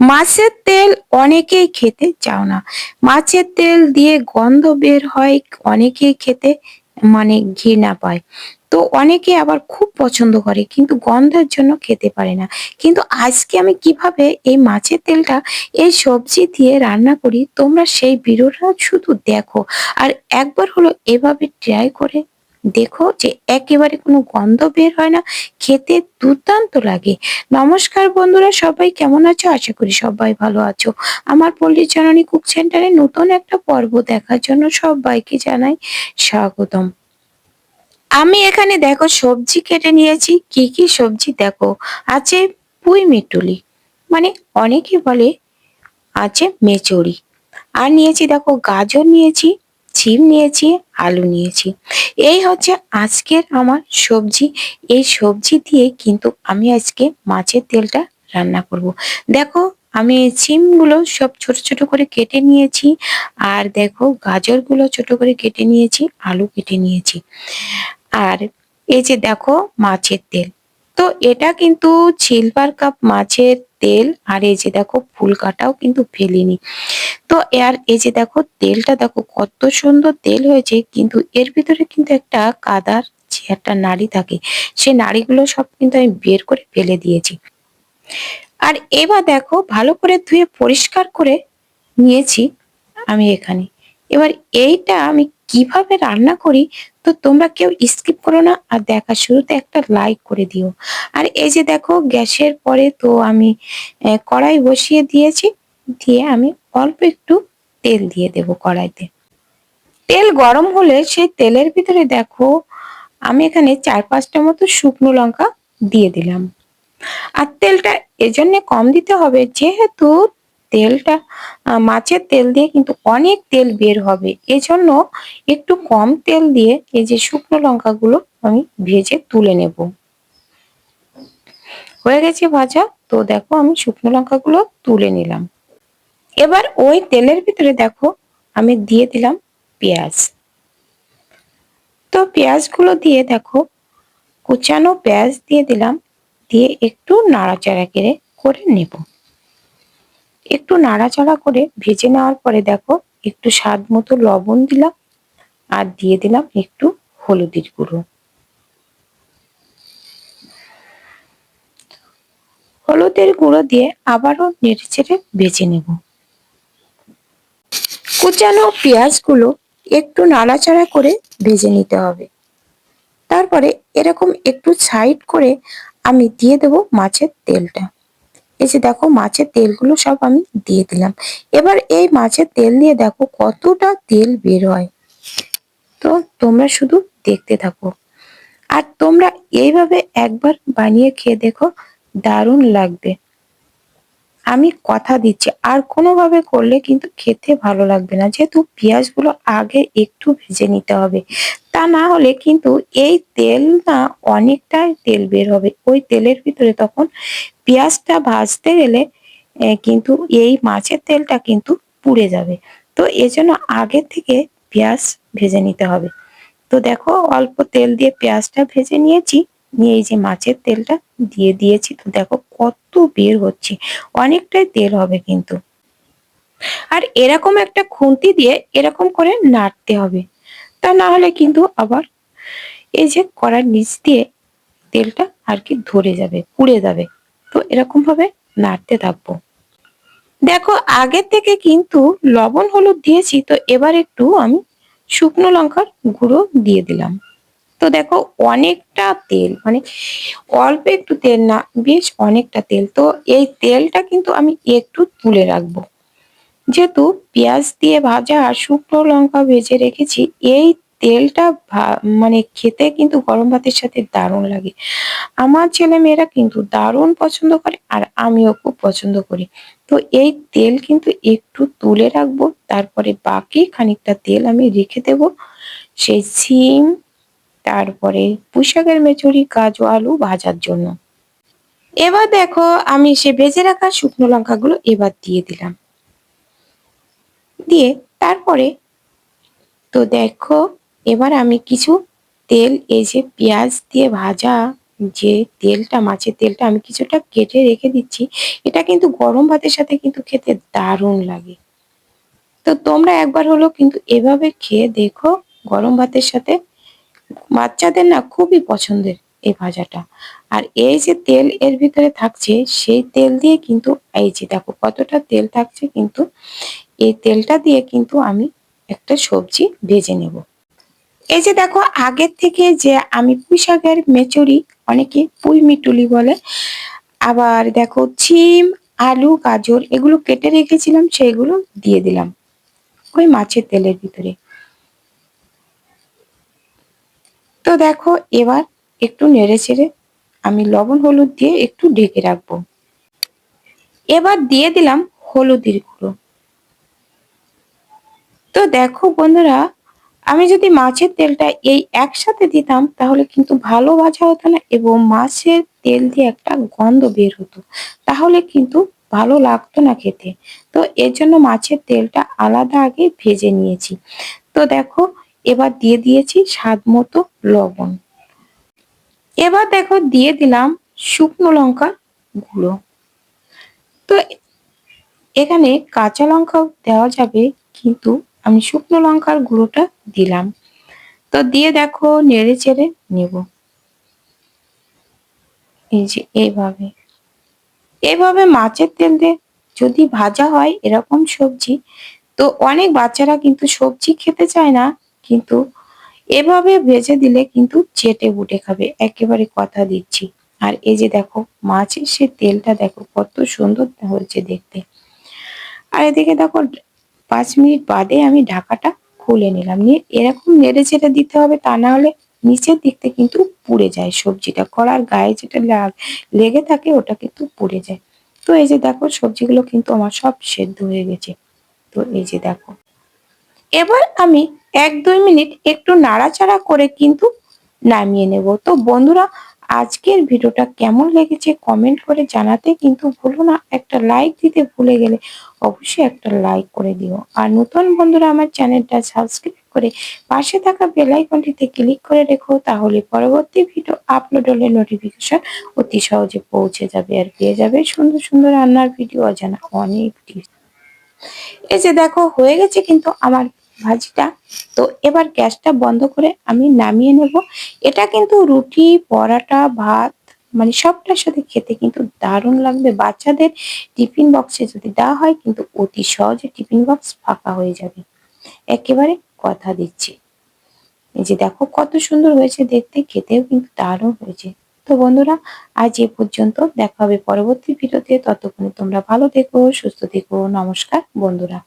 মাছের তেল অনেকেই খেতে চাও না। মাছের তেল দিয়ে গন্ধ বের হয়, অনেকেই খেতে মানে ঘৃণা পায়। তো অনেকে আবার খুব পছন্দ করে, কিন্তু গন্ধের জন্য খেতে পারে না। কিন্তু আজকে আমি কীভাবে এই মাছের তেলটা, এই সবজি দিয়ে রান্না করি, তোমরা সেই ভিডিওটা শুধু দেখো। আর একবার হলো এভাবে ট্রাই করে দেখো যে একেবারে কোনো গন্ধ বের হয় না, খেতে দুর্দান্ত লাগে। নমস্কার বন্ধুরা, সবাই কেমন আছো? আশা করি সবাই ভালো আছো। আমার পল্লী জননী কুক সেন্টারে নতুন একটা পর্ব দেখার জন্য সবাইকে জানাই স্বাগতম। আমি এখানে দেখো সবজি কেটে নিয়েছি। কি কি সবজি দেখো? আছে পুঁই মিটুলি মানে অনেকে বলে আছে মেচড়ি আর নিয়েছি দেখো গাজর নিয়েছি ছিম নিয়েছি, আলু নিয়েছি। এই হচ্ছে আজকের আমার সবজি। এই সবজি দিয়ে কিন্তু আমি আজকে মাছের তেলটা রান্না করব। দেখো, আমি সিমগুলো সব ছোট ছোট করে কেটে নিয়েছি, আর দেখো, গাজরগুলো ছোট করে কেটে নিয়েছি, আলু কেটে নিয়েছি। আর এই যে দেখো, মাছের তেল। তো এটা কিন্তু সিলভার কাপ মাছের তেল আর এই যে দেখো ফুল কাটাও কিন্তু ফেলিনি। তো আর এই যে দেখো তেলটা দেখো কত সুন্দর তেল হয়েছে, কিন্তু এর ভিতরে কিন্তু একটা কাদার যে একটা নাড়ি থাকে সে নাড়িগুলো সব কিন্তু আমি বের করে ফেলে দিয়েছি। আর এবার দেখো ভালো করে ধুয়ে পরিষ্কার করে নিয়েছি আমি এখানে। এবার এইটা আমি কীভাবে রান্না করি তো তোমরা কেউ স্কিপ করো না আর দেখা শুরুতে একটা লাইক করে দিও। আর এই যে দেখো গ্যাসের পরে তো আমি কড়াই বসিয়ে দিয়েছি, দিয়ে আমি অল্প একটু তেল দিয়ে দেব কড়াইতে। তেল গরম হলে সেই তেলের ভিতরে দেখো আমি এখানে চার পাঁচটা মতো শুকনো লঙ্কা দিয়ে দিলাম। আর তেলটা এজন্য কম দিতে হবে, যেহেতু তেলটা মাছের তেল দিয়ে কিন্তু অনেক তেল বের হবে। এজন্য একটু কম তেল দিয়ে এই যে শুকনো লঙ্কাগুলো আমি ভেজে তুলে নেব। হয়ে গেছে ভাজা, তো দেখো আমি শুকনো লঙ্কাগুলো তুলে নিলাম। এবার ওই তেলের ভিতরে দেখো আমি দিয়ে দিলাম পেঁয়াজ। তো পেঁয়াজগুলো দিয়ে দেখো কুচানো পেঁয়াজ দিয়ে দিলাম, দিয়ে একটু নাড়াচাড়া কেড়ে করে নেব। একটু নাড়াচাড়া করে ভেজে নেওয়ার পরে দেখো, একটু স্বাদ মতো লবণ দিলাম আর দিয়ে দিলাম একটু হলুদের গুঁড়ো। হলুদের গুঁড়ো দিয়ে আবারও নেড়ে চেড়ে ভেজে নেব। কুচানো পেঁয়াজগুলো একটু নাড়াচাড়া করে ভেজে নিতে হবে। তারপরে এরকম একটু সাইড করে আমি দিয়ে দেব মাছের তেলটা। এই যে দেখো মাছের তেলগুলো সব আমি দিয়ে দিলাম। এবার এই মাছের তেল দিয়ে দেখো কতটা তেল বের হয়। তো তোমরা শুধু দেখতে থাকো। আর তোমরা এইভাবে একবার বানিয়ে খেয়ে দেখো, দারুণ লাগবে। আমি কথা দিচ্ছি। আর কোনোভাবে করলে কিন্তু খেতে ভালো লাগবে না। যেহেতু পেঁয়াজগুলো আগে একটু ভেজে নিতে হবে। তা না হলে কিন্তু এই তেল না অনেকটাই তেল বের হবে। ওই তেলের ভিতরে তখন পেঁয়াজটা ভাজতে গেলে কিন্তু এই মাছের তেলটা কিন্তু পুড়ে যাবে। তো এজন্য আগে থেকে পেঁয়াজ ভেজে নিতে হবে। তো দেখো অল্প তেল দিয়ে পেঁয়াজটা ভেজে নিয়েছি। নিয়ে এই যে মাছের তেলটা দিয়ে দিয়েছি। তো দেখো কত বের হচ্ছে, অনেকটাই তেল হবে কিন্তু। আর এরকম একটা খুন্তি দিয়ে এরকম করে নাড়তে হবে। তা না হলে কিন্তু আবার এই যে কড়ার নিচ দিয়ে তেলটা আর কি ধরে যাবে, পুড়ে যাবে। তো এরকম ভাবে নাড়তে থাকব। দেখো আগে থেকে কিন্তু লবণ হলুদ দিয়েছি, তো এবার একটু আমি শুকনো লঙ্কার গুঁড়ো দিয়ে দিলাম। তো দেখো অনেকটা তেল মানে অল্প একটু তেল না, বেশ অনেকটা তেল। তো এই তেলটা কিন্তু আমি একটু তুলে রাখব। যেহেতু পেঁয়াজ দিয়ে ভাজা আর শুকনো লঙ্কা ভেজে রেখেছি, এই তেলটা মানে খেতে কিন্তু গরম ভাতের সাথে দারুণ লাগে। আমার ছেলে মেয়েরা কিন্তু দারুণ পছন্দ করে আর আমিও খুব পছন্দ করি। তো এই তেল কিন্তু একটু তুলে রাখব, তারপরে বাকি খানিকটা তেল আমি রেখে দেব। সেই সিম তারপরে পুঁশাকের মেচুরি, কাজু, আলু ভাজার জন্য। এবার দেখো আমি সে ভেজে রাখা শুকনো লঙ্কাগুলো এবার দিয়ে দিলাম। দিয়ে তারপরে তো দেখো এবার আমি কিছু তেল, এই যে পেঁয়াজ দিয়ে ভাজা যে তেলটা, মাছের তেলটা আমি কিছুটা কেটে রেখে দিচ্ছি। এটা কিন্তু গরম ভাতের সাথে কিন্তু খেতে দারুণ লাগে। তো তোমরা একবার হলো কিন্তু এভাবে খেয়ে দেখো গরম ভাতের সাথে বাচ্চাদের না খুবই পছন্দের এই ভাজাটা। আর এই যে তেল এর ভিতরে থাকছে, সেই তেল দিয়ে কিন্তু, এই যে দেখো কতটা তেল থাকছে কিন্তু, এই তেলটা দিয়ে কিন্তু আমি একটা সবজি ভেজে নেব। এই যে দেখো, আগের থেকে যে আমি পুঁই শাকের মেচুরি, অনেকে পুঁই মিটুলি বলে, আবার দেখো ছিম, আলু, গাজর, এগুলো কেটে রেখেছিলাম, সেগুলো দিয়ে দিলাম ওই মাছের তেলের ভিতরে। তো দেখো, এবার একটু নেড়ে চেড়ে আমি লবণ, হলুদ দিয়ে একটু ঢেকে রাখব। এবার দিয়ে দিলাম হলুদের গুঁড়ো। তো দেখো বন্ধুরা, আমি যদি মাছের তেলটা এই একসাথে দিতাম, তাহলে কিন্তু ভালো ভাজা হতো না এবং মাছের তেল দিয়ে একটা গন্ধ বের হতো। তাহলে কিন্তু ভালো লাগতো না খেতে। তো এর জন্য মাছের তেলটা আলাদা আগে ভেজে নিয়েছি। তো দেখো এবার দিয়ে দিয়েছি স্বাদ মতো লবণ। এবার দেখো দিয়ে দিলাম শুকনো লঙ্কা গুঁড়ো। তো এখানে কাঁচা লঙ্কা দেওয়া যাবে, কিন্তু আমি শুকনো লঙ্কার গুঁড়োটা দিলাম। তো দিয়ে দেখো নেড়ে চেড়ে নেব। এই যে এইভাবে। এভাবে মাছের তেল দিয়ে যদি ভাজা হয় এরকম সবজি, তো অনেক বাচ্চারা কিন্তু সবজি খেতে চায় না কিন্তু এভাবে ভেজে দিলে কিন্তু চেটে বুটে খাবে, একেবারে কথা দিচ্ছি। আর এই যে দেখো, মাছের সে তেলটা দেখো, কত সুন্দর হয়েছে দেখতে। আর এদিকে দেখো, পাঁচ মিনিট বাদে আমি ঢাকাটা খুলে নিলাম। নিয়ে এরকম নেড়ে চেড়ে দিতে হবে, তা না হলে নিচের দিকতে কিন্তু পুড়ে যায় সবজিটা। কড়ার গায়ে যেটা লেগে থাকে, ওটা কিন্তু পুড়ে যায়। তো এই যে দেখো, সবজিগুলো কিন্তু আমার সব সেদ্ধ হয়ে গেছে। তো এই যে দেখো। এবার আমি এক দুই মিনিট একটু নাড়াচাড়া করে কিন্তু নামিয়ে নেব। তো বন্ধুরা, আজকের ভিডিওটা কেমন লেগেছে কমেন্ট করে জানাতে কিন্তু ভুলো না। একটা লাইক দিতে ভুলে গেলে অবশ্যই একটা লাইক করে দিও। আর নতুন বন্ধুরা, আমার চ্যানেলটা সাবস্ক্রাইব করে পাশে থাকা বেল আইকনটিতে ক্লিক করে রেখো, তাহলে পরবর্তী ভিডিও আপলোড হলে নোটিফিকেশন অতি সহজে পৌঁছে যাবে আর পেয়ে যাবে সুন্দর সুন্দর রান্নার ভিডিও অজানা অনেক এই যে দেখো, হয়ে গেছে কিন্তু আমার ভাজিটা। তো এবার গ্যাসটা বন্ধ করে আমি নামিয়ে নেব। এটা কিন্তু রুটি, পরাটা, ভাত মানে সবটার সাথে খেতে কিন্তু দারুণ লাগবে। বাচ্চাদের টিফিন বক্সে যদি দেওয়া হয় কিন্তু অতি সহজে টিফিন বক্স ফাঁকা হয়ে যাবে। একেবারে কথা দিচ্ছি। এই যে দেখো কত সুন্দর হয়েছে দেখতে, খেতেও কিন্তু দারুণ হয়েছে। তো বন্ধুরা, আজ এ পর্যন্ত দেখা হবে পরবর্তী ভিডিওতে। ততক্ষণে তোমরা ভালো থেকো, সুস্থ থেকো। নমস্কার বন্ধুরা।